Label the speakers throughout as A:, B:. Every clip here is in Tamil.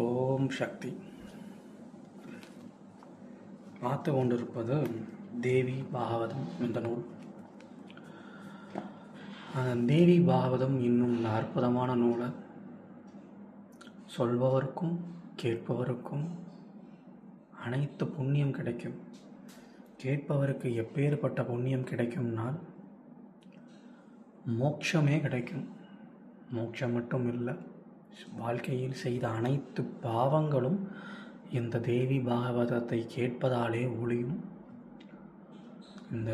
A: ஓம் சக்தி. பார்த்து கொண்டிருப்பது தேவி பாகவதம் இந்த நூல். அந்த தேவி பாகவதம் இன்னும் இந்த அற்புதமான நூலை சொல்பவருக்கும் கேட்பவருக்கும் அனைத்து புண்ணியம் கிடைக்கும். கேட்பவருக்கு எப்பேற்பட்ட புண்ணியம் கிடைக்கும்னால் மோட்சமே கிடைக்கும். மோட்சம் மட்டும் இல்லை வாழ்க்கையில் செய்த அனைத்து பாவங்களும் இந்த தேவி பாகவதத்தை கேட்பதாலே ஒளியும் இந்த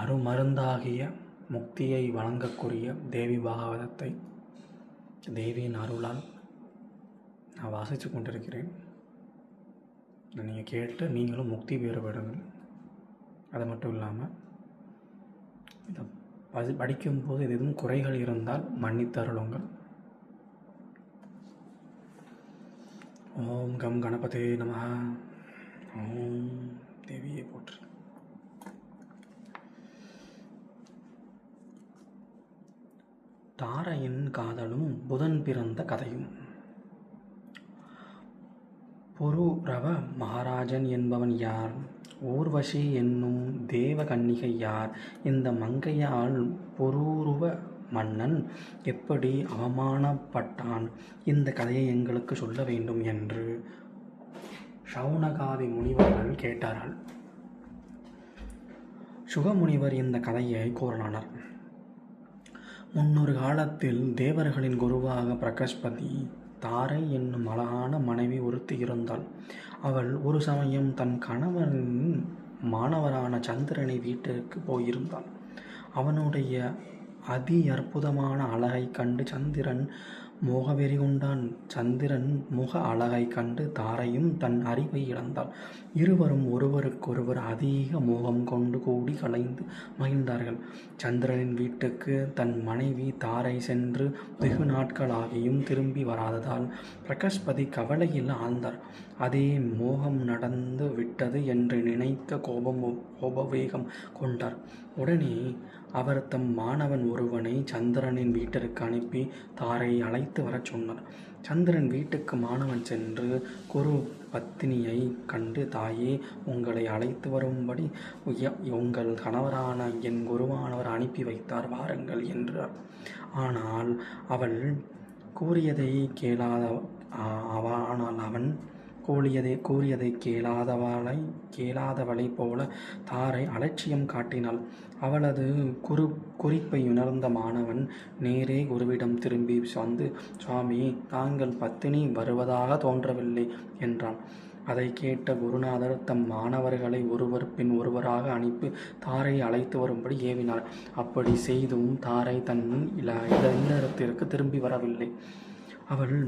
A: அருமருந்தாகிய முக்தியை வழங்கக்கூடிய தேவி பாகவதத்தை தேவியின் அருளால் நான் வாசித்து கொண்டிருக்கிறேன். நீங்கள் கேட்டு நீங்களும் முக்தி பெறவிடுங்கள் அது மட்டும் இல்லாமல் இதை படிக்கும்போது இது எதுவும் குறைகள் இருந்தால் மன்னித்தருளுங்கள். ஓம் கம் கணபதே நம ஓம் தேவியை போற்று. தாரையின் காதலும் புதன் பிறந்த கதையும். புருரவ மகாராஜன் என்பவன் யார்? ஊர்வசி என்னும் தேவ கன்னிகை யார்? இந்த மங்கையால் புரூருவ மன்னன் எப்படி அவமானப்பட்டான்? இந்த கதையை எங்களுக்கு சொல்ல வேண்டும் என்று ஷவுனகாதி முனிவர்கள் கேட்டார்கள். சுகமுனிவர் இந்த கதையை கூறினார் முன்னொரு காலத்தில் தேவர்களின் குருவாக பிரகஸ்பதி தாரை என்னும் அழகான மனைவி ஒருத்தி இருந்தாள். அவள் ஒரு சமயம் தன் கணவனின் மாணவரான சந்திரனை வீட்டிற்கு போயிருந்தாள். அவனுடைய அதி அற்புதமான அழகை கண்டு சந்திரன் மோகவெறி கொண்டான். சந்திரன் முக அழகை கண்டு தாரையும் தன் அறிவை இழந்தாள். இருவரும் ஒருவருக்கொருவர் அதிக மோகம் கொண்டு கூடி கலைந்து மகிழ்ந்தார்கள். சந்திரனின் வீட்டுக்கு தன் மனைவி தாரை சென்று வெகு நாட்களாகியும் திரும்பி வராததால் பிரகஸ்பதி கவலையில் ஆழ்ந்தார். அதே மோகம் நடந்து விட்டது என்று நினைத்த கோபம் கோபவேகம் கொண்டார். உடனே அவர் தம் மாணவன் ஒருவனை சந்திரனின் வீட்டிற்கு அனுப்பி தாரை அழைத்து வரச் சொன்னார். சந்திரன் வீட்டுக்கு மாணவன் சென்று குரு பத்தினியை கண்டு தாயே உங்களை அழைத்து வரும்படி உய- உங்கள் கணவரான என் குருவானவர் அனுப்பி வைத்தார் வாருங்கள் என்றார். ஆனால் அவள் கூறியதை கேளாத ஆனால் அவன் கூறியதை கூறியதை கேளாதவளை கேளாதவளைப் போல தாரை அலட்சியம் காட்டினாள். அவளது குரு குறிப்பை உணர்ந்த மாணவன் நேரே குருவிடம் திரும்பி வந்து சுவாமி தாங்கள் பத்தினி வருவதாக தோன்றவில்லை என்றான். அதை கேட்ட குருநாதர் தம் மாணவர்களை ஒருவர் பின் ஒருவராக அனுப்பி தாரை அழைத்து வரும்படி ஏவினார். அப்படி செய்தும் தாரை தன் இல இல்லறத்திற்கு திரும்பி வரவில்லை. அவள்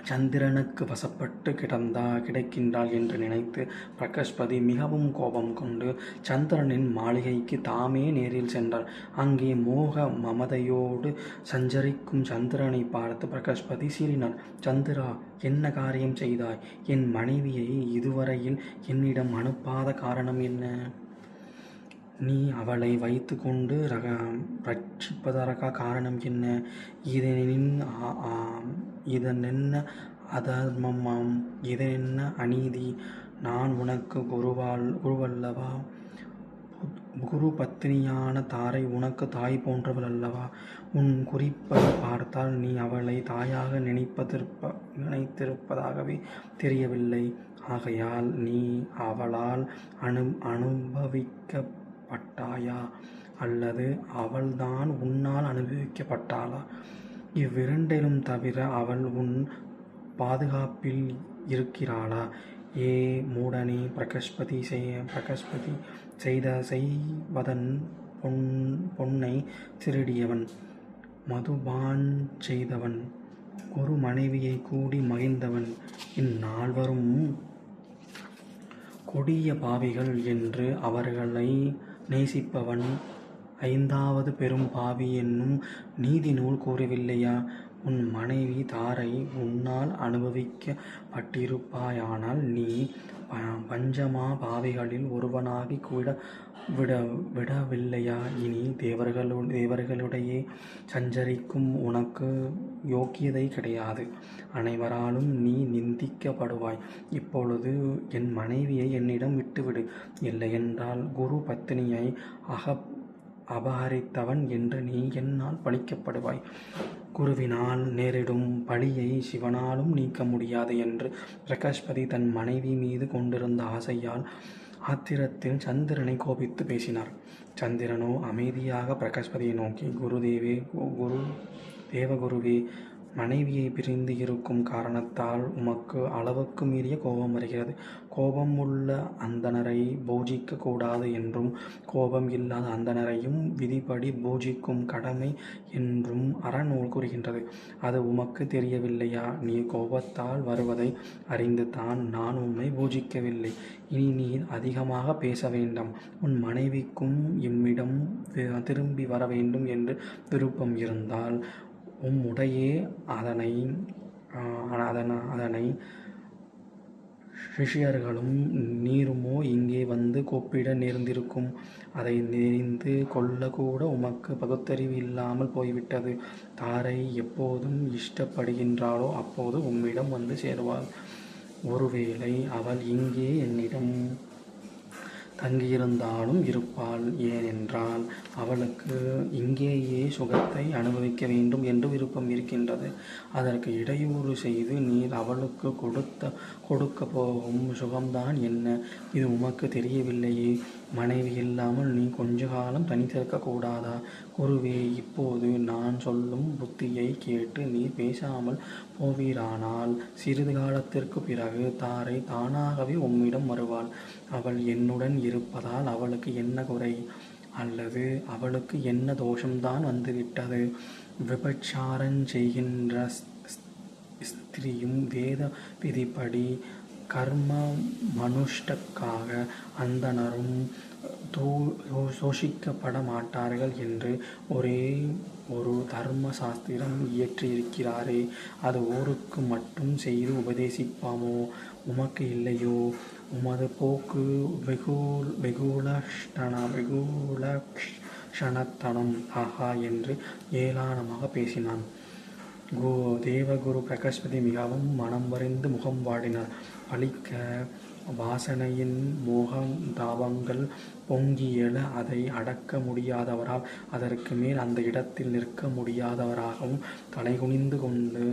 A: சந்திரனுக்கு வசப்பட்டு கிடந்தா கிடைக்கின்றாள் என்று நினைத்து பிரகஸ்பதி மிகவும் கோபம் கொண்டு சந்திரனின் மாளிகைக்கு தாமே நேரில் சென்றார் அங்கே மோக மமதையோடு சஞ்சரிக்கும் சந்திரனை பார்த்து பிரகஸ்பதி சீறினார் சந்திரா என்ன காரியம் செய்தாய்? என் மனைவியை இதுவரையில் என்னிடம் அனுப்பாத காரணம் என்ன? நீ அவளை வைத்து கொண்டு ரக ரட்சிப்பதற்கா காரணம் என்ன? இதனின் இதனென்ன அதர்மமாம்? என்ன அநீதி? நான் உனக்கு குருவால் குருவல்லவா? குரு பத்தினியான தாரை உனக்கு தாய் போன்றவள் அல்லவா உன் குறிப்பை பார்த்தால் நீ அவளை தாயாக நினைப்பதிருப்ப நினைத்திருப்பதாகவே தெரியவில்லை. ஆகையால் நீ அவளால் அனு அனுபவிக்கப்பட்டாயா? அல்லது அவள்தான் உன்னால் அனுபவிக்கப்பட்டாளா? இவ்விரண்டிலும் தவிர அவள் உன் பாதுகாப்பில் இருக்கிறாளா? ஏ மூடனே பிரகஸ்பதி செய்ய பிரகஸ்பதி செய்த செய்வதன் பொன் பொன்னை திருடியவன் மதுபான் செய்தவன் ஒரு மனைவியை கூடி மகிழ்ந்தவன் இந்நால்வரும் கொடிய பாவிகள் என்று அவர்களை நேசிப்பவன் ஐந்தாவது பெரும் பாவி என்னும் நீதி நூல் கூறவில்லையா? உன் மனைவி தாரை உன்னால் அனுபவிக்கப்பட்டிருப்பாயானால் நீ பஞ்சமா பாவிகளில் ஒருவனாகி விட விட விடவில்லையா? இனி தேவர்களு தேவர்களிடையே சஞ்சரிக்கும் உனக்கு யோக்கியதை கிடையாது. அனைவராலும் நீ நிந்திக்கப்படுவாய். இப்பொழுது என் மனைவியை என்னிடம் விட்டுவிடு. இல்லையென்றால் குரு பத்தினியை அகப் அபகரித்தவன் என்று நீ என்னால் பழிக்கப்படுவாய். குருவினால் நேரிடும் பழியை சிவனாலும் நீக்க முடியாது என்று பிரகாஷ்பதி தன் மனைவி மீது கொண்டிருந்த ஆசையால் ஆத்திரத்தில் சந்திரனை கோபித்து பேசினார். சந்திரனோ அமைதியாக பிரகாஷ்பதியை நோக்கி குருதேவே குரு தேவகுருவே மனைவியை பிரிந்து இருக்கும் காரணத்தால் உமக்கு அளவுக்கு மீறிய கோபம் வருகிறது. கோபம் உள்ள அந்தணரை பூஜிக்க கூடாது என்றும் கோபம் இல்லாத அந்தனரையும் விதிப்படி பூஜிக்கும் கடமை என்றும் அறநூல் கூறுகின்றது. அது உமக்கு தெரியவில்லையா? நீ கோபத்தால் வருவதை அறிந்து தான் நான் உம்மை பூஜிக்கவில்லை. இனி நீ அதிகமாக பேச வேண்டாம். உன் மனைவிக்கும் எம்மிடம் திரும்பி வர வேண்டும் என்று விருப்பம் இருந்தால் உம்முடையே அதனை அதன அதனை ஷிஷியர்களும் நீருமோ இங்கே வந்து கூப்பிட நேர்ந்திருக்கும். அதை நெறிந்து கொள்ளக்கூட உமக்கு பகுத்தறிவு இல்லாமல் போய்விட்டது. தாரை எப்போதும் இஷ்டப்படுகின்றாளோ அப்போது உம்மிடம் வந்து சேருவாள். ஒருவேளை அவள் இங்கே என்னிடம் தங்கியிருந்தாலும் இருப்பாள் ஏனென்றால் அவளுக்கு இங்கேயே சுகத்தை அனுபவிக்க வேண்டும் என்று விருப்பம் இருக்கின்றது. அதற்கு இடையூறு செய்து நீர் அவளுக்கு கொடுத்த கொடுக்க போகும் சுகம்தான் என்ன? இது உமக்கு தெரியவில்லையே. மனைவி இல்லாமல் நீ கொஞ்ச காலம் தனித்திருக்க கூடாதா? குருவே இப்போது நான் சொல்லும் புத்தியை கேட்டு நீ பேசாமல் போவீரானால் சிறிது காலத்திற்கு பிறகு தாரை தானாகவே உம்மிடம் வருவாள். அவள் என்னுடன் இருப்பதால் அவளுக்கு என்ன குறை? அல்லது அவளுக்கு என்ன தோஷம்தான் வந்துவிட்டது? விபச்சாரம் செய்கின்ற ஸ்திரியும் வேத விதிப்படி கர்ம மனுஷ்டக்காக அந்தணரும் தூ சோஷிக்கப்பட மாட்டார்கள் என்று ஒரே ஒரு தர்ம சாஸ்திரம் இயற்றியிருக்கிறாரே. அது ஊருக்கு மட்டும் செய்து உபதேசிப்பாமோ? உமக்கு இல்லையோ? உமது போக்கு வெகு வெகுலஷ்டன வெகுலக்ஷணத்தனம் ஆஹா என்று ஏளானமாக பேசினான். கோ தேவகுரு பிரகஸ்பதி மிகவும் மனம் வரைந்து முகம் வாடினார். பழிக்க வாசனையின் மோகம் தாபங்கள் பொங்கி எழ அதை அடக்க முடியாதவரால் அதற்கு மேல் அந்த இடத்தில் நிற்க முடியாதவராகவும் தலைகுனிந்து கொண்டு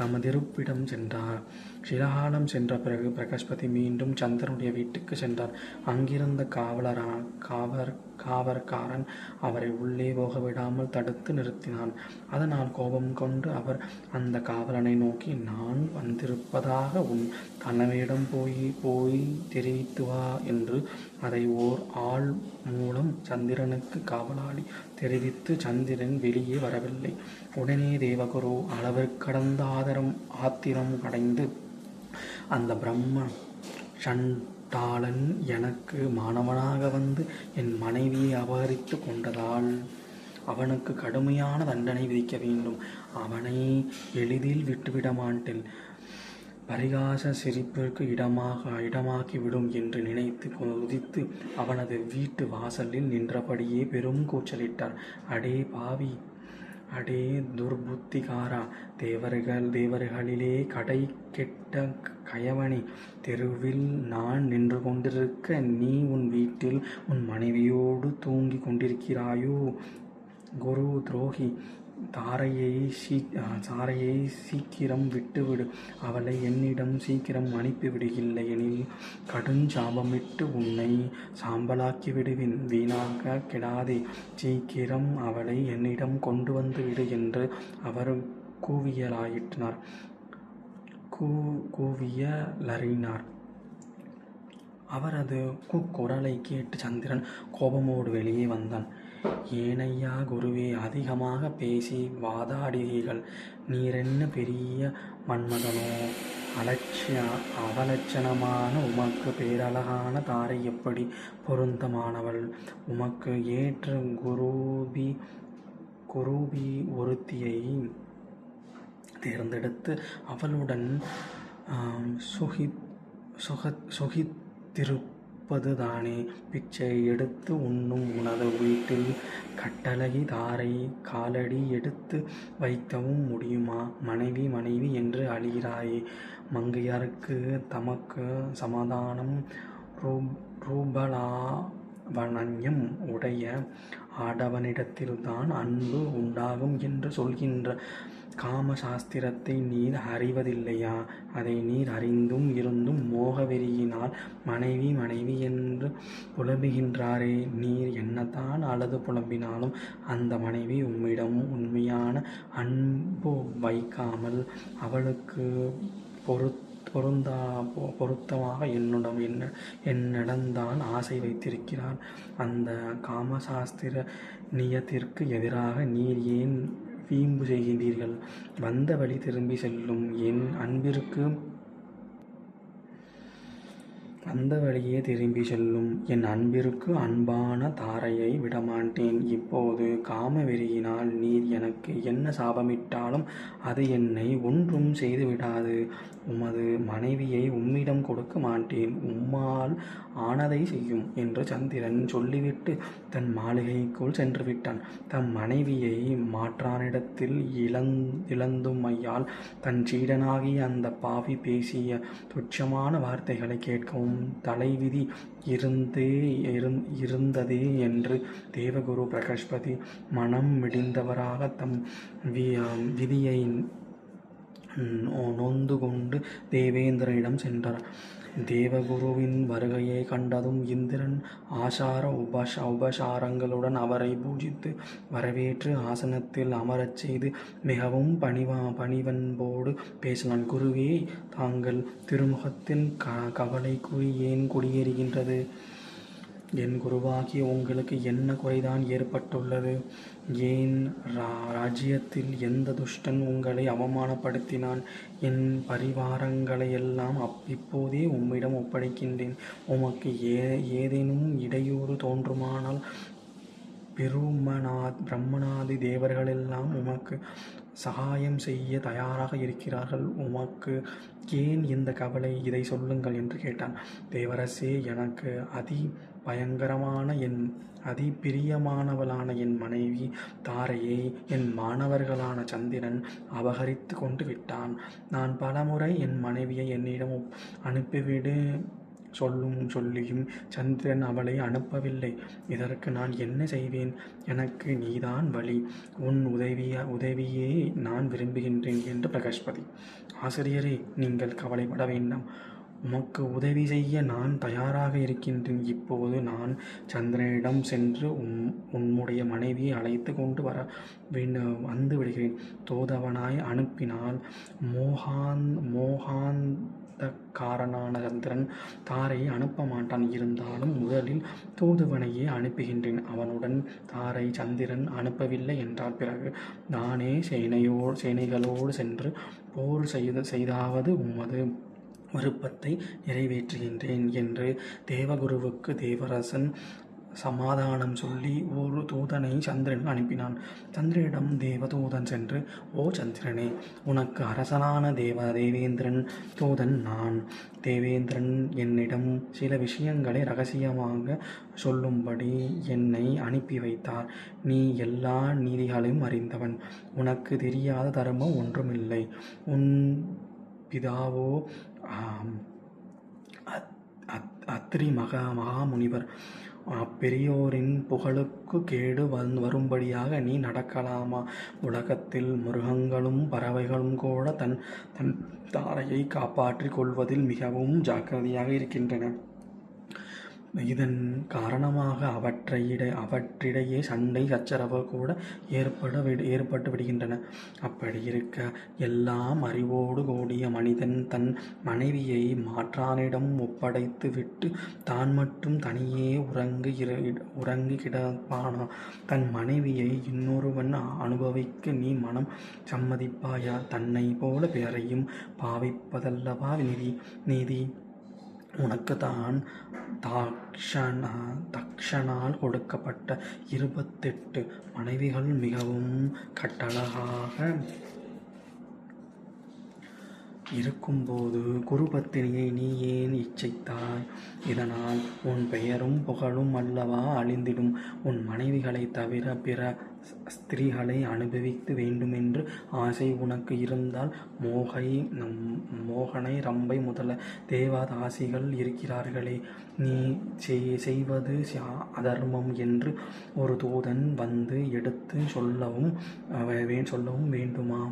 A: தமதிருப்பிடம் சென்றார். சிலகாலம் சென்ற பிறகு பிரகஸ்பதி மீண்டும் சந்திரனுடைய வீட்டுக்கு சென்றார். அங்கிருந்த காவலரான காவர் காவற்காரன் அவரை உள்ளே போக விடாமல் தடுத்து நிறுத்தினான். அதனால் கோபம் கொண்டு அவர் அந்த காவலனை நோக்கி நான் வந்திருப்பதாக உன் கணவனிடம் போய் போய் தெரிவித்து வா என்று அதை ஓர் ஆள் மூலம் சந்திரனுக்கு காவலாளி தெரிவித்து சந்திரன் வெளியே வரவில்லை. உடனே தேவகுரு அளவிற்கடந்த ஆதரம் ஆத்திரம் அடைந்து அந்த பிரம்ம சண்டாளன் எனக்கு மாணவனாக வந்து என் மனைவியை அபகரித்து கொண்டதால் அவனுக்கு கடுமையான தண்டனை விதிக்க வேண்டும். அவனை எளிதில் விட்டுவிட மாட்டேன். பரிகாச சிரிப்பிற்கு இடமாக இடமாக்கிவிடும் என்று நினைத்து குதித்து அவனது வீட்டு வாசலில் நின்றபடியே பெரும் கூச்சலிட்டார். அடே பாவி அடே துர்புத்திகாரா தேவர்கள் தேவர்களிலே கடை கெட்ட கயவனி தெருவில் நான் நின்று கொண்டிருக்க நீ உன் வீட்டில் உன் மனைவியோடு தூங்கி கொண்டிருக்கிறாயோ? குரு துரோகி தாரையை சீ தாரையை சீக்கிரம் விட்டுவிடு. அவளை என்னிடம் சீக்கிரம் அனுப்பிவிடு இல்லையெனில் கடுஞ்சாபமிட்டு உன்னை சாம்பலாக்கி விடுவேன் வீணாக கெடாதே. சீக்கிரம் அவளை என்னிடம் கொண்டு வந்து விடு என்று அவர் கூவியலாயிற்றினார் கூ கூவியலறினார். அவரது குரலை கேட்டு சந்திரன் கோபமோடு வெளியே வந்தான். ஏனையா குருவே அதிகமாக பேசி வாதாடுகிறீர்கள். நீரென்ன பெரிய மன்மதனோ? அலட்சிய அவலட்சணமான உமக்கு பேரழகான தாரை எப்படி பொருந்தமானவள் உமக்கு ஏற்ற குரூபி குரூபி ஒருத்தியை தேர்ந்தெடுத்து அவளுடன் சுகி சுக சுகத் தானே. பிச்சை எடுத்து உண்ணும் உனது வீட்டில் கட்டளை தாரை காலடி எடுத்து வைக்கவும் முடியுமா? மனைவி மனைவி என்று அழிகிறாயே. மங்கையாருக்கு தமக்கு சமாதானம். ரூ- ரூபலாவண்யம் உடைய ஆடவனிடத்தில்தான் அன்பு உண்டாகும் என்று சொல்கின்ற காமசாஸ்திரத்தை நீர் அறிவதில்லையா? அதை நீர் அறிந்தும் இருந்தும் மோகவெறியினால் மனைவி மனைவி என்று புலம்புகின்றாரே. நீர் என்னதான் அழுது புலம்பினாலும் அந்த மனைவி உம்மிடம் உண்மையான அன்பு வைக்காமல் அவளுக்கு பொருத் பொருந்தா பொ- பொருத்தமாக என்னுடன் என்ன என்னிடம்தான் ஆசை வைத்திருக்கிறார். அந்த காமசாஸ்திர நியத்திற்கு எதிராக நீர் ஏன் வீம்பு செய்கின்றீர்கள் வந்த வழி திரும்பி செல்லும் என் அன்பிற்கு வந்த வழியே திரும்பி செல்லும். என் அன்பிற்கு அன்பான தாரையை விடமாட்டேன். இப்போது காம வெறியினால் நீர் எனக்கு என்ன சாபமிட்டாலும் அது என்னை ஒன்றும் செய்துவிடாது. உமது மனைவியை உம்மிடம் கொடுக்க மாட்டேன். உம்மால் ஆனதை செய்யும் என்று சந்திரன் சொல்லிவிட்டு தன் மாளிகைக்குள் சென்று விட்டான் தம் மனைவியை மாற்றானிடத்தில் இழந் இழந்துமையால் தன் சீடனாகிய அந்த பாவி பேசிய துச்சமான வார்த்தைகளை கேட்கவும் தலைவிதி இருந்தே இருந்ததே என்று தேவகுரு பிரகஷ்பதி மனம் மிடிந்தவராக தம் வி விதியை நொந்து கொண்டு தேவேந்திரனிடம் சென்றார். தேவகுருவின் வருகையை கண்டதும் இந்திரன் ஆசார உபச உபசாரங்களுடன் அவரை பூஜித்து வரவேற்று ஆசனத்தில் அமரச் செய்து மிகவும் பணிவா பணிவன்போடு பேசினான். குருவே தாங்கள் திருமுகத்தில் க கவலை குறி ஏன் குடியேறுகின்றது? என் குருவாகிய உங்களுக்கு என்ன குறைதான் ஏற்பட்டுள்ளது? ஏன் ரா ராஜ்யத்தில் எந்த துஷ்டன் உங்களை அவமானப்படுத்தினான்? என் பரிவாரங்களை எல்லாம் அப் இப்போதே உம்மிடம் ஒப்படைக்கின்றேன். உமக்கு ஏ ஏதேனும் இடையூறு தோன்றுமானால் பெருமநாத் பிரம்மநாதி தேவர்களெல்லாம் உமக்கு சகாயம் செய்ய தயாராக இருக்கிறார்கள். உமக்கு ஏன் இந்த கவலை? இதை சொல்லுங்கள் என்று கேட்டான். தேவரசே எனக்கு அதி பயங்கரமான என் அதி பிரியமானவளான என் மனைவி தாரையை என் மாணவர்களான சந்திரன் அபகரித்து கொண்டு விட்டான். நான் பலமுறை என் மனைவியை என்னிடம் அனுப்பிவிடு சொல்லும் சொல்லியும் சந்திரன் அவளை அனுப்பவில்லை. இதற்கு நான் என்ன செய்வேன்? எனக்கு நீதான் வழி. உன் உதவிய உதவியே நான் விரும்புகின்றேன் என்று பிரகஸ்பதி. ஆசிரியரே நீங்கள் கவலைப்பட வேண்டாம். உமக்கு உதவி செய்ய நான் தயாராக இருக்கின்றேன். இப்போது நான் சந்திரனிடம் சென்று உம் உன்னுடைய மனைவியை அழைத்து கொண்டு வர வந்து விடுகிறேன். தோதவனாய் அனுப்பினால் மோகான் மோகான் மோகாந்தக்காரனான சந்திரன் தாரையை அனுப்ப மாட்டான் இருந்தாலும் முதலில் தூதுவனையே அனுப்புகின்றேன். அவனுடன் தாரை சந்திரன் அனுப்பவில்லை என்றால் பிறகு நானே சேனையோ சேனைகளோடு சென்று போர் செய்த செய்தாவது உமது விருப்பத்தை நிறைவேற்றுகின்றேன் என்று தேவகுருவுக்கு தேவரசன் சமாதானம் சொல்லி ஒரு தூதனை சந்திரன் அனுப்பினான். சந்திரனிடம் தேவதூதன் சென்று ஓ சந்திரனே உனக்கு அரசனான தேவ தேவேந்திரன் தூதன் நான். தேவேந்திரன் என்னிடம் சில விஷயங்களை ரகசியமாக சொல்லும்படி என்னை அனுப்பி வைத்தார். நீ எல்லா நீதிகளையும் அறிந்தவன். உனக்கு தெரியாத தர்மம் ஒன்றுமில்லை. உன் பிதாவோ அத்- அத்ரி மகா மகாமுனிவர். அப்பெரியோரின் புகழுக்கு கேடு வந் வரும்படியாக நீ நடக்கலாமா? உலகத்தில் மிருகங்களும் பறவைகளும் கூட தன் தன் தாரையை காப்பாற்றிக் கொள்வதில் மிகவும் ஜாக்கிரதையாக இருக்கின்றன. இதன் காரணமாக அவற்றையிட அவற்றிடையே சண்டை சச்சரவு கூட ஏற்பட விடு ஏற்பட்டு விடுகின்றன. அப்படி இருக்க எல்லாம் அறிவோடு கூடிய மனிதன் தன் மனைவியை மாற்றானிடம் ஒப்படைத்து விட்டு தான் மட்டும் தனியே உறங்கு உறங்கு கிடப்பானா? தன் மனைவியை இன்னொருவன் அனுபவிக்க நீ மனம் சம்மதிப்பாயா? தன்னை போல பிறரையும் பாவிப்பதல்லவா நீதி நீதி? உனக்கு தான் தாக்ஷண தக்ஷனால் கொடுக்கப்பட்ட இருபத்தெட்டு மனைவிகள் மிகவும் கட்டழகாக இருக்கும்போது குருபத்தினியை நீ ஏன் இச்சைத்தாய்? இதனால் உன் பெயரும் புகழும் அல்லவா அழிந்திடும். உன் மனைவிகளைத் தவிர பிற ஸ்திரீகளை அனுபவித்து வேண்டுமென்று ஆசை உனக்கு இருந்தால் மோகை மோகனை ரம்பை முதல தேவதாசிகள் இருக்கிறார்களே. நீ செய்வது அதர்மம் என்று ஒரு தூதன் வந்து எடுத்து சொல்லவும் சொல்லவும் வேண்டுமா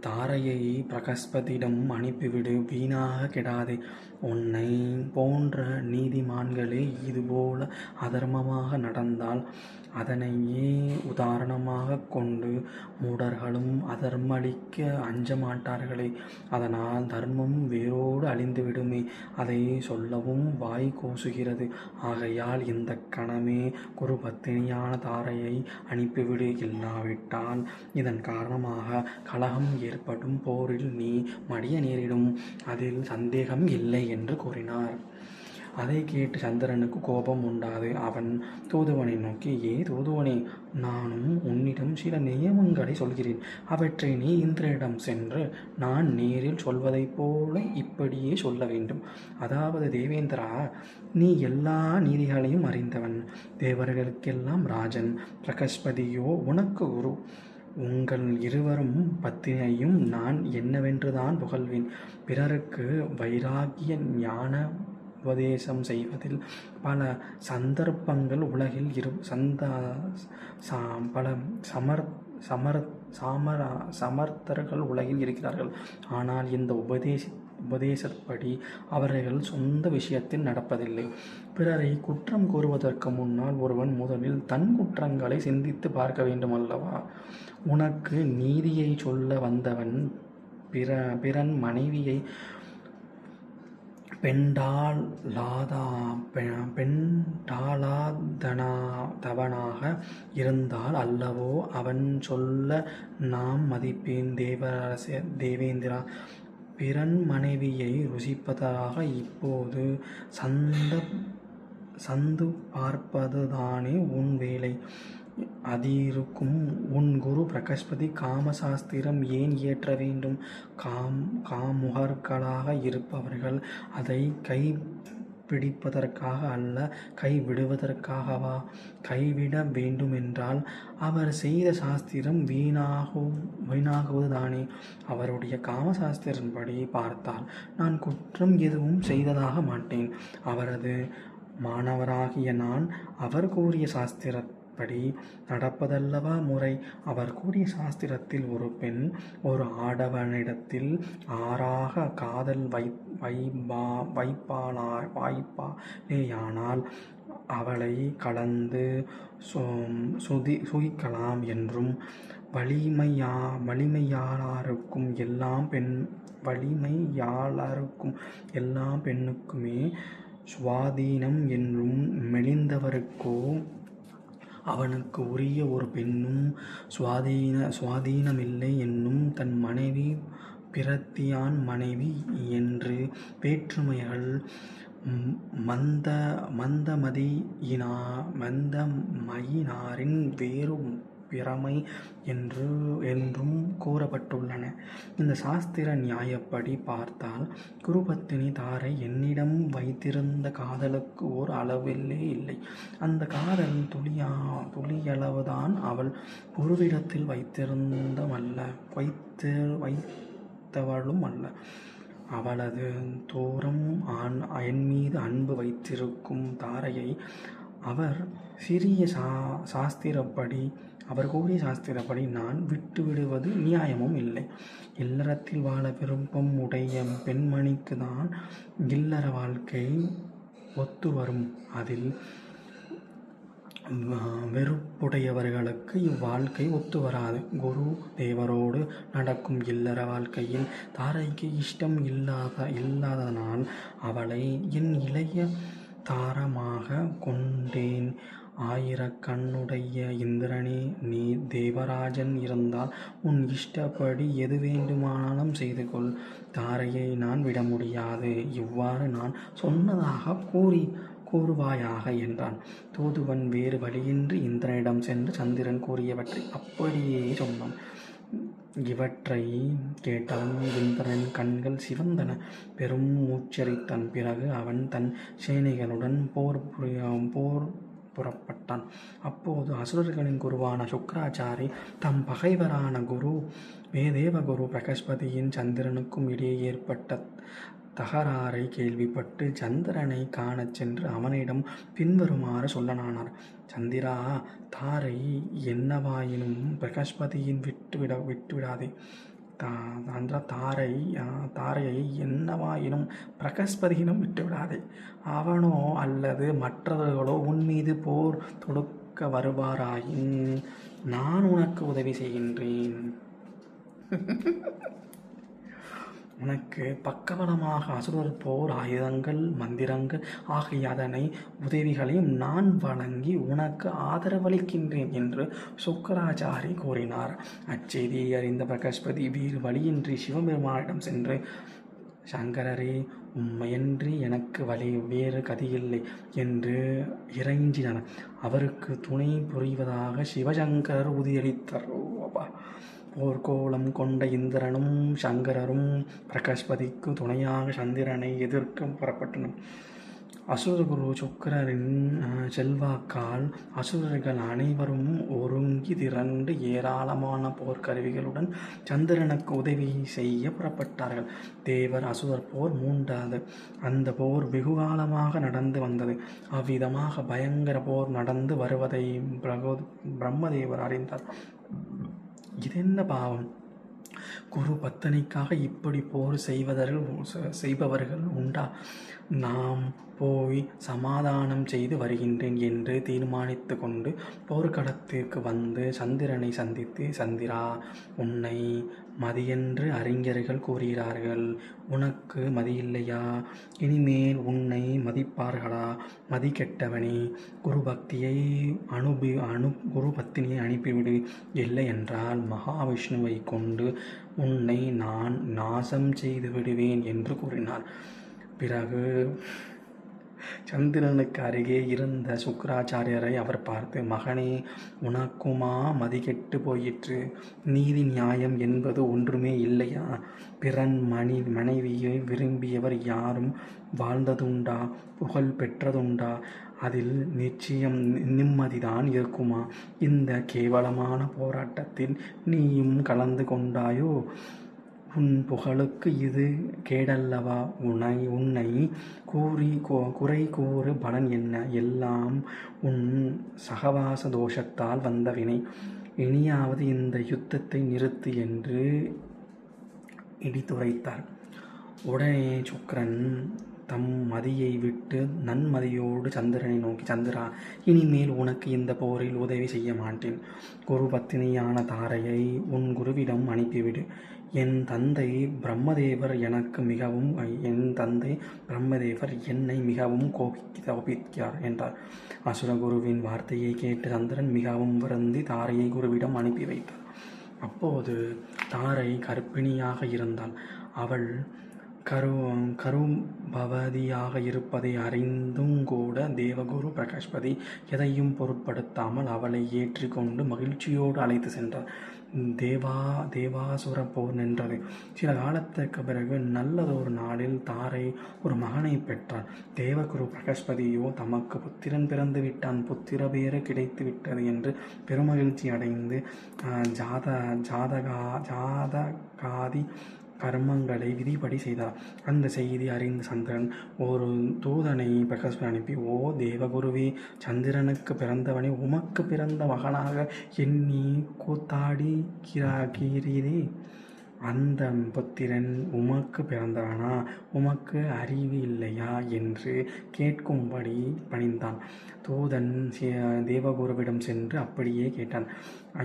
A: தாரையை பிரகஸ்பதியிடம் அனுப்பிவிடு வீணாக கெடாதே. உன்னை போன்ற நீதிமான்களே இதுபோல அதர்மமாக நடந்தால் அதனையே உதாரணமாகக் கொண்டு மூடர்களும் அதர்மளிக்க அஞ்ச மாட்டார்களே அதனால் தர்மம் வேரோடு அழிந்துவிடுமே. அதை சொல்லவும் வாய் கூசுகிறது. ஆகையால் இந்த கணமே குருபத்தினியான தாரையை அனுப்பிவிடு இல்லாவிட்டால் இதன் காரணமாக கலகம் ஏற்படும் போரில் நீ மடிய நேரிடும். அதில் சந்தேகம் இல்லை என்று கூறினார். அதை கேட்டு சந்திரனுக்கு கோபம் உண்டாது. அவன் தூதுவனை நோக்கி ஏ தூதுவனே நானும் உன்னிடம் சில நியமங்களை சொல்கிறேன். அவற்றை நீ இந்திரனிடம் சென்று நான் நேரில் சொல்வதைப் போல இப்படியே சொல்ல வேண்டும். அதாவது தேவேந்திரா நீ எல்லா நீதிகளையும் அறிந்தவன். தேவர்களுக்கெல்லாம் ராஜன் பிரகஸ்பதியோ உனக்கு குரு. உங்கள் இருவரும் பத்தினையும் நான் என்னவென்றுதான் புகழ்வேன். பிறருக்கு வைராகிய ஞான உபதேசம் செய்வதில் பல சந்தர்ப்பங்கள் உலகில் இரு சந்த பல சமர் சமர் சமர சமர்த்தர்கள் உலகில் இருக்கிறார்கள். ஆனால் இந்த உபதேசி உபதேசப்படி அவர்கள் சொந்த விஷயத்தில் நடப்பதில்லை. பிறரை குற்றம் கூறுவதற்கு முன்னால் ஒருவன் முதலில் தன் குற்றங்களை சிந்தித்து பார்க்க வேண்டும் அல்லவா உனக்கு நீதியை சொல்ல வந்தவன் பிற பிறன் மனைவியை பெண்டால் லாதா பெண்டாலாதனா தவனாக இருந்தால் அல்லவோ அவன் சொல்ல நாம் மதிப்பேன். தேவரச தேவேந்திரா பிறன் மனைவியை ருசிப்பதாக இப்போது சந்த சந்து பார்ப்பதுதானே உன் வேலை. அதிருக்கும். உன் குரு பிரகஸ்பதி காமசாஸ்திரம் ஏன் இயற்ற வேண்டும்? காம் காமுகர்களாக இருப்பவர்கள் அதை கை பிடிப்பதற்காக அல்ல கைவிடுவதற்காகவா கைவிட வேண்டுமென்றால் அவர் செய்த சாஸ்திரம் வீணாகும் வீணாகுவதுதானே? அவருடைய காமசாஸ்திரன்படி பார்த்தால் நான் குற்றம் எதுவும் செய்ததாக மாட்டேன். அவரது மாணவராகிய நான் அவர் கூறிய சாஸ்திர படி நடப்பதல்லவா முறை? அவர் கூறிய சாஸ்திரத்தில் ஒரு பெண் ஒரு ஆடவனிடத்தில் ஆறாக காதல் வை வைபா வைப்பாளா வாய்ப்பாலேயானால் அவளை கலந்து சுதி சுகிக்கலாம் என்றும் வலிமையா வலிமையாளருக்கும் எல்லாம் பெண் வலிமையாளருக்கும் எல்லா பெண்ணுக்குமே சுவாதீனம் என்றும் மெலிந்தவருக்கோ அவனுக்கு உரிய ஒரு பெண்ணும் சுவாதீன சுவாதீனமில்லை என்னும் தன் மனைவி பிரத்தியான் மனைவி என்று வேற்றுமைகள் மந்த மந்தமதியினா மந்தமயினாரின் வேறு பிரமை என்று என்றும் கூறப்பட்டுள்ளன. இந்த சாஸ்திர நியாயப்படி பார்த்தால் குருபத்தினி தாரை என்னிடம் வைத்திருந்த காதலுக்கு ஓர் அளவில்லே இல்லை. அந்த காதல் துளியா துளியளவுதான் அவள் குருவிடத்தில் வைத்திருந்தமல்ல வைத்து வைத்தவளும் அல்ல. அவளது தூரம் ஆண் என் மீது அன்பு வைத்திருக்கும் தாரையை அவர் சிறிய சா சாஸ்திரப்படி அவர் கூறிய சாஸ்திரப்படி நான் விட்டு விடுவது நியாயமும் இல்லை. இல்லறத்தில் வாழ விருப்பம் உடைய பெண்மணிக்கு தான் இல்லற வாழ்க்கை ஒத்து வரும். அதில் வெறுப்புடையவர்களுக்கு இவ்வாழ்க்கை ஒத்து வராது. குரு தேவரோடு நடக்கும் இல்லற வாழ்க்கையில் தாரைக்கு இஷ்டம் இல்லாத இல்லாதனால் அவளை என் இளைய தாரமாக கொண்டேன். ஆயிரக்கண்ணுடைய இந்திரனே நீ தேவராஜன் இருந்தால் உன் இஷ்டப்படி எது வேண்டுமானாலும் செய்து கொள் தாரையை நான் விட முடியாது. இவ்வாறு நான் சொன்னதாக கூறி கூறுவாயாக என்றான். தூதுவன் வேறு வழியின்றி இந்திரனிடம் சென்று சந்திரன் கூறியவற்றை அப்படியே சொன்னான். இவற்றை கேட்டவன் இந்திரனின் கண்கள் சிவந்தன. பெரும் மூச்சரித்தன் பிறகு அவன் தன் சேனைகளுடன் போர் போர் புறப்பட்டான். அப்போது அசுரர்களின் குருவான சுக்கராச்சாரி தம் பகைவரான குரு தேவகுரு பிரகஸ்பதியின் சந்திரனுக்கும் இடையே ஏற்பட்ட தகராறை கேள்விப்பட்டு சந்திரனை காணச் சென்று அவனிடம் பின்வருமாறு சொல்லனானார் சந்திரா தாரை என்னவாயினும் பிரகஸ்பதியின் விட்டுவிட விட்டுவிடாதே. தாரை தாரையை என்னவாயினும் பிரகஸ்பதியினும் விட்டுவிடாதே. அவனோ அல்லது மற்றவர்களோ உன் மீது போர் தொடுக்க வருவாராயின் நான் உனக்கு உதவி செய்கின்றேன். உனக்கு பக்கபலமாக அசுரர் போர் ஆயுதங்கள் மந்திரங்கள் ஆகிய அதனை உதவிகளையும் நான் வழங்கி உனக்கு ஆதரவளிக்கின்றேன் என்று சுக்கராச்சாரி கூறினார். அச்செய்தியை அறிந்த பிரகஸ்பதி வேறு வழியின்றி சிவபெருமானிடம் சென்று சங்கரரே உண்மையன்றி எனக்கு வழி வேறு கதியில்லை என்று இறைஞ்சினார். அவருக்கு துணை புரிவதாக சிவசங்கரர் உறுதியளித்தார். போர்க்கோலம் கொண்ட இந்திரனும் சங்கரரும் பிரகாஷ்பதிக்கு துணையாக சந்திரனை எதிர்க்க புறப்பட்டனர். அசுரகுரு சுக்கரரின் செல்வாக்கால் அசுரர்கள் அனைவரும் ஒருங்கி திரண்டு ஏராளமான போர்க்கருவிகளுடன் சந்திரனுக்கு உதவி செய்ய புறப்பட்டார்கள். தேவர் அசுரர் போர் மூண்டாது அந்த போர் வெகுகாலமாக நடந்து வந்தது. அவ்விதமாக பயங்கர போர் நடந்து வருவதைப் பிரம்மதேவர் அறிந்தார். இதென்ன பாவம்? குரு பத்தனைக்காக இப்படி போர் செய்வதர்கள் செய்பவர்கள் உண்டா? நாம் போய் சமாதானம் செய்து வருகின்றேன் என்று தீர்மானித்து கொண்டு போர்க்களத்திற்கு வந்து சந்திரனை சந்தித்து சந்திரா உன்னை மதியென்று அறிஞர்கள் கூறுகிறார்கள். உனக்கு மதியில்லையா? இனிமேல் உன்னை மதிப்பார்களா? மதி கெட்டவனே அனு குருபத்தினியை அனுப்பிவிடு. இல்லை என்றால் மகாவிஷ்ணுவைக் கொண்டு உன்னை நான் நாசம் செய்து விடுவேன் என்று கூறினார். பிறகு சந்திரனுக்கு அருகே இருந்த சுக்கராச்சாரியரை அவர் பார்த்து மகனே உனக்குமா மதிகெட்டு போயிற்று? நீதி நியாயம் என்பது ஒன்றுமே இல்லையா? பிறன் மனைவியை விரும்பியவர் யாரும் வாழ்ந்ததுண்டா? புகழ் பெற்றதுண்டா? அதில் நிச்சயம் நிம்மதிதான் இருக்குமா? இந்த கேவலமான போராட்டத்தில் நீயும் கலந்து கொண்டாயோ? உன் புகழுக்கு இது கேடல்லவா? உனை உன்னை கூறி குறை கூறு பலன் என்ன? எல்லாம் உன் சகவாச தோஷத்தால் வந்த வினை. இனியாவது இந்த யுத்தத்தை நிறுத்து என்று இடித்துரைத்தார். உடனே சுக்கரன் தம் மதியை விட்டு நன்மதியோடு சந்திரனை நோக்கி சந்திரா இனிமேல் உனக்கு இந்த போரில் உதவி செய்ய மாட்டேன். குரு பத்தினியான தாரையை உன் குருவிடம் அனுப்பிவிடு. என் தந்தை பிரம்மதேவர் எனக்கு மிகவும் என் தந்தை பிரம்மதேவர் என்னை மிகவும் கோபிக்கிறார் என்றார். அசுரகுருவின் வார்த்தையை கேட்டு சந்திரன் மிகவும் வருந்தி தாரையை குருவிடம் அனுப்பி வைத்தார். அப்போது தாரை கர்ப்பிணியாக இருந்தாள். அவள் கரு கரும்பவதியாக இருப்பதை அறிந்துங்கூட தேவகுரு பிரகாஷ்பதி எதையும் பொருட்படுத்தாமல் அவளை ஏற்றி கொண்டு மகிழ்ச்சியோடு அழைத்து சென்றார். தேவா தேவாசுரப் போர் நின்றது. சில காலத்திற்கு பிறகு நல்லதொரு நாளில் தாரை ஒரு மகனைப் பெற்றார் தேவகுரு பிரகஸ்பதியோ தமக்கு புத்திரன் பிறந்து விட்டான் புத்திர பேறு கிடைத்து விட்டது என்று பெருமகிழ்ச்சி அடைந்து ஜாத ஜாதகா ஜாதகாதி கர்மங்களை விதிப்படி செய்தார். அந்த செய்தி அறிந்த சந்திரன் ஒரு தூதனை பிரகாசம் அனுப்பி ஓ தேவகுருவே சந்திரனுக்குப் பிறந்தவனை உமக்கு பிறந்த மகனாக எண்ணிக் கூத்தாடுகிறீரே. அந்த புத்திரன் உமக்கு பிறந்தவனா? உமக்கு அறிவு இல்லையா? என்று கேட்கும்படி பணிந்தான் தூதன் தேவகுருவிடம் சென்று அப்படியே கேட்டான்.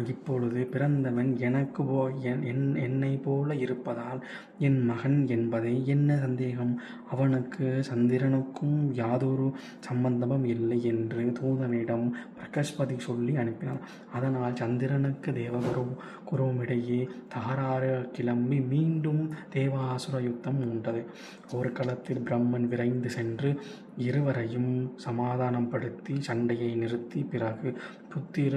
A: இப்பொழுது பிறந்தவன் எனக்கு போ என் என்னை போல இருப்பதால் என் மகன் என்பதை என்ன சந்தேகம்? அவனுக்கு சந்திரனுக்கும் யாதொரு சம்பந்தமும் இல்லை என்று தூதனிடம் பிரகஸ்பதி சொல்லி அனுப்பினான் அதனால் சந்திரனுக்கும் தேவகுருவுமிடையே தகராறு கிளம்பி மீண்டும் தேவாசுர யுத்தம் ஒரு களத்தில் பிரம்மன் விரைந்து சென்று இருவரையும் சமாதானப்படுத்தி சண்டையை நிறுத்தி பிறகு புத்திர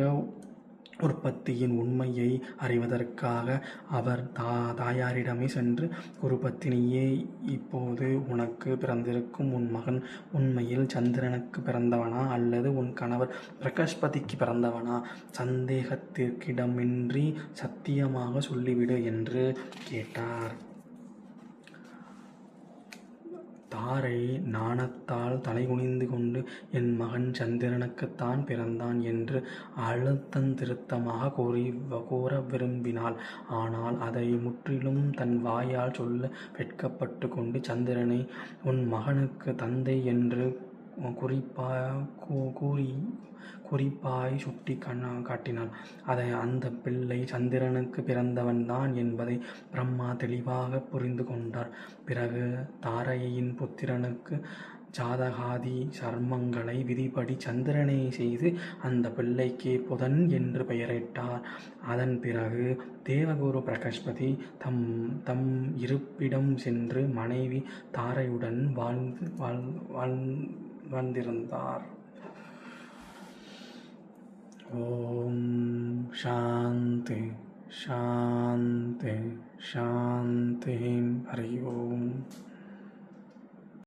A: உற்பத்தியின் உண்மையை அறிவதற்காக அவர் தா தாயாரிடமே சென்று குருபத்தினியே இப்போது உனக்கு பிறந்திருக்கும் உன் மகன் உண்மையில் சந்திரனுக்கு பிறந்தவனா அல்லது உன் கணவர் பிரகஸ்பதிக்கு பிறந்தவனா? சந்தேகத்திற்கிடமின்றி சத்தியமாக சொல்லிவிடு என்று கேட்டார். தாரை நாணத்தால் தலைகுனிந்து கொண்டு என் மகன் சந்திரனுக்குத்தான் பிறந்தான் என்று அழுத்தந்திருத்தமாக கூறி கூற விரும்பினாள். ஆனால் அதை முற்றிலும் தன் வாயால் சொல்ல வெட்கப்பட்டு கொண்டு சந்திரனை உன் மகனுக்கு தந்தை என்று குறிப்பாய் கண்ணா காட்டினாள். அதை அந்த பிள்ளை சந்திரனுக்கு பிறந்தவன் தான் என்பதை பிரம்மா தெளிவாக புரிந்து கொண்டார். பிறகு தாரையின் புத்திரனுக்கு ஜாதகாதி சர்மங்களை விதிப்படி சந்திரனை செய்து அந்த பிள்ளைக்கு புதன் என்று பெயரிட்டார். அதன் பிறகு தேவகுரு பிரகஸ்பதி தம் தம் இருப்பிடம் சென்று மனைவி தாரையுடன் வாழ்ந்து வாழ் வாழ் வாழ்ந்திருந்தார். ஓம் சாந்தி சாந்தி சாந்தி ஹரி ஓம்